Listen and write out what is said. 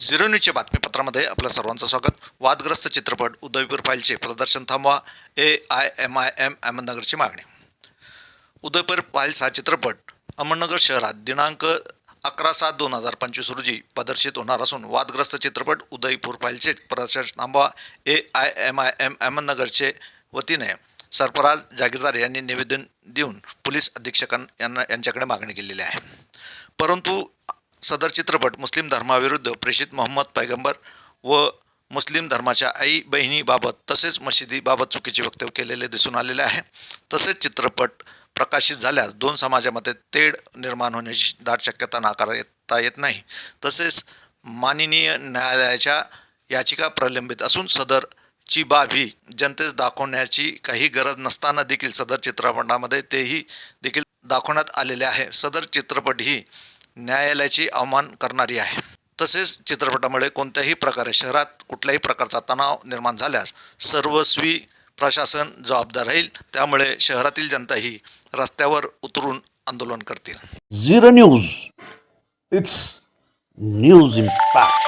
Zero न्यूजच्या बातमीपत्रामध्ये आपल्या सर्वांचं स्वागत. वादग्रस्त चित्रपट उदयपूर फाईलचे प्रदर्शन थांबवा. A I M I M अहमदनगरची मागणी. उदयपूर फाईल्स हा चित्रपट अहमदनगर शहरात दिनांक अकरा सात दोन हजार पंचवीस रोजी प्रदर्शित होणार असून वादग्रस्त चित्रपट उदयपूर फाईलचे प्रदर्शन थांबवा. A I M I M अहमदनगरचे वतीने सरफराज जागीरदार यांनी निवेदन देऊन पोलीस अधीक्षकां यांना यांच्याकडे मागणी केलेली आहे. परंतु सदर चित्रपट मुस्लिम धर्माविरुद्ध प्रेषित मोहम्मद पैगंबर व मुस्लिम धर्माच्या आई बहिणीबाबत तसेच मशिदीबाबत चुकीचे वक्तव्य केलेले दिसून आलेले आहे. तसेच चित्रपट प्रकाशित झाल्यास दोन समाजामध्ये तेढ निर्माण होण्याची दाट शक्यता नाकारता येत नाही. तसेच माननीय न्यायालयाच्या याचिका प्रलंबित असून सदरची बाब ही जनतेस दाखवण्याची काही गरज नसताना देखील सदर चित्रपटामध्ये तेही देखील दाखवण्यात आलेले आहे. सदर चित्रपट ही न्यायालयाची अवमान करणारी आहे. तसेच चित्रपटामुळे कोणत्याही प्रकारे शहरात कुठल्याही प्रकारचा तणाव निर्माण झाल्यास सर्वस्वी प्रशासन जबाबदार राहील. त्यामुळे शहरातील जनता ही रस्त्यावर उतरून आंदोलन करतील. Zero news. It's news impact.